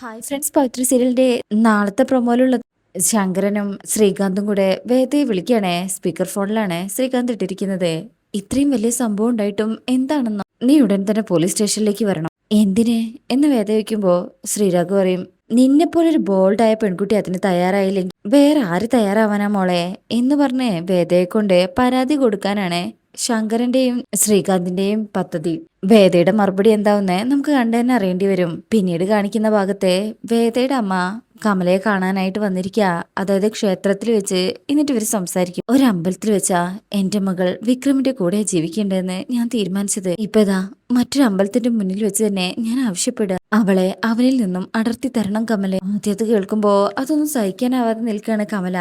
Hi friends പവിത്ര സീരിയലിന്റെ നാളത്തെ പ്രൊമോയിലുള്ള ശങ്കരനും ശ്രീകാന്തും കൂടെ വേദയെ വിളിക്കുകയാണേ. സ്പീക്കർ ഫോണിലാണ് ശ്രീകാന്ത് ഇട്ടിരിക്കുന്നത്. ഇത്രയും വലിയ സംഭവം ഉണ്ടായിട്ടും എന്താണെന്നോ നീ ഉടൻ തന്നെ പോലീസ് സ്റ്റേഷനിലേക്ക് വരണം. എന്തിന്? എന്ന് വേദ വയ്ക്കുമ്പോ ശ്രീരാഘു പറയും നിന്നെ പോലെ ഒരു ബോൾഡായ പെൺകുട്ടി അതിന് തയ്യാറായില്ലെങ്കിൽ വേറെ ആര് തയ്യാറാവാനാ മോളെ? എന്ന് പറഞ്ഞ് വേദയെ കൊണ്ട് പരാതി കൊടുക്കാനാണ് ശങ്കരന്റെയും ശ്രീകാന്തിന്റെയും പദ്ധതി. വേദയുടെ മറുപടി എന്താവുന്നേ നമുക്ക് കണ്ടു തന്നെ അറിയേണ്ടി വരും. പിന്നീട് കാണിക്കുന്ന ഭാഗത്തെ വേദയുടെ അമ്മ കമലയെ കാണാനായിട്ട് വന്നിരിക്കുക അതായത് ക്ഷേത്രത്തിൽ വെച്ച് എന്നിട്ട് ഇവർ സംസാരിക്കും. ഒരു അമ്പലത്തിൽ വെച്ചാ എന്റെ മകൾ വിക്രമിന്റെ കൂടെ ജീവിക്കേണ്ടതെന്ന് ഞാൻ തീരുമാനിച്ചത്. ഇപ്പതാ മറ്റൊരു അമ്പലത്തിന്റെ മുന്നിൽ വെച്ച് തന്നെ ഞാൻ ആവശ്യപ്പെടുക. അവളെ അവനിൽ നിന്നും അടർത്തി തരണം കമലെ. ആദ്യത് കേൾക്കുമ്പോ അതൊന്നും സഹിക്കാനാവാതെ നിൽക്കുകയാണ് കമല.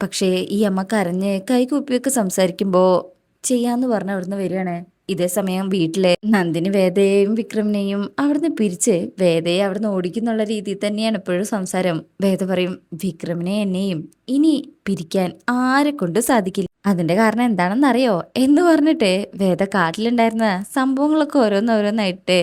പക്ഷേ ഈ അമ്മ കരഞ്ഞ് കൈകൂപ്പിയൊക്കെ സംസാരിക്കുമ്പോ ചെയ്യാന്ന് പറഞ്ഞ അവിടുന്ന് വരികയാണ്. ഇതേ സമയം വീട്ടിലെ നന്ദിനി വേദയെയും വിക്രമിനെയും അവിടുന്ന് പിരിച്ച് വേദയെ അവിടുന്ന് ഓടിക്കുന്നുള്ള രീതിയിൽ തന്നെയാണ് ഇപ്പോഴും സംസാരം. വേദ പറയും വിക്രമിനെ എന്നെയും ഇനി പിരിക്കാൻ ആരെ കൊണ്ട് സാധിക്കില്ല? അതിന്റെ കാരണം എന്താണെന്നറിയോ? എന്ന് പറഞ്ഞിട്ട് വേദ കാട്ടിലുണ്ടായിരുന്ന സംഭവങ്ങളൊക്കെ ഓരോന്നോരോന്നായിട്ട്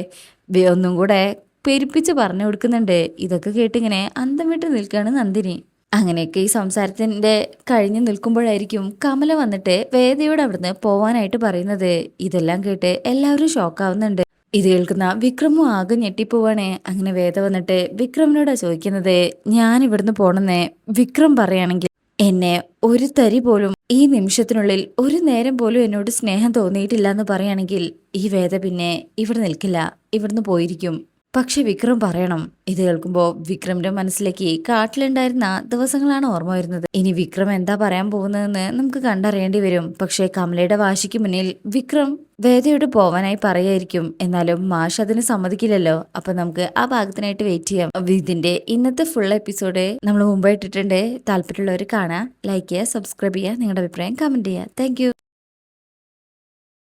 ഒന്നും കൂടെ പെരുപ്പിച്ച് പറഞ്ഞു കൊടുക്കുന്നുണ്ട്. ഇതൊക്കെ കേട്ടിങ്ങനെ അന്തം വിട്ട് നിൽക്കുകയാണ് നന്ദിനി. അങ്ങനെയൊക്കെ ഈ സംസാരത്തിന്റെ കഴിഞ്ഞു നിൽക്കുമ്പോഴായിരിക്കും കമല വന്നിട്ട് വേദയോട് അവിടുന്ന് പോവാനായിട്ട് പറയുന്നത്. ഇതെല്ലാം കേട്ട് എല്ലാവരും ഷോക്കാവുന്നുണ്ട്. ഇത് കേൾക്കുന്ന വിക്രമും ആകെ ഞെട്ടിപ്പോവാണേ. അങ്ങനെ വേദ വന്നിട്ട് വിക്രമിനോടാ ചോദിക്കുന്നത് ഞാൻ ഇവിടുന്ന് പോണെന്നേ വിക്രം പറയുകയാണെങ്കിൽ എന്നെ ഒരു തരി പോലും ഈ നിമിഷത്തിനുള്ളിൽ ഒരു നേരം പോലും എന്നോട് സ്നേഹം തോന്നിയിട്ടില്ല എന്ന് പറയുകയാണെങ്കിൽ ഈ വേദ പിന്നെ ഇവിടെ നിൽക്കില്ല. ഇവിടുന്ന് പോയിരിക്കും. പക്ഷെ വിക്രം പറയണം. ഇത് കേൾക്കുമ്പോൾ വിക്രമിന്റെ മനസ്സിലേക്ക് കാട്ടിലുണ്ടായിരുന്ന ദിവസങ്ങളാണ് ഓർമ്മ വരുന്നത്. ഇനി വിക്രം എന്താ പറയാൻ പോകുന്നതെന്ന് നമുക്ക് കണ്ടറിയേണ്ടി വരും. പക്ഷേ കമലയുടെ വാശിക്ക് മുന്നിൽ വിക്രം വേദയോട് പോവാനായി പറയായിരിക്കും. എന്നാലും മാഷ് അതിന് സമ്മതിക്കില്ലല്ലോ. അപ്പൊ നമുക്ക് ആ ഭാഗത്തിനായിട്ട് വെയിറ്റ് ചെയ്യാം. ഇതിന്റെ ഇന്നത്തെ ഫുൾ എപ്പിസോഡ് നമ്മൾ മുമ്പ് ഇട്ടിട്ടുണ്ട്. താല്പര്യമുള്ളവർ കാണാം ലൈക്ക് ചെയ്യുക സബ്സ്ക്രൈബ് ചെയ്യുക നിങ്ങളുടെ അഭിപ്രായം കമന്റ് ചെയ്യുക. താങ്ക്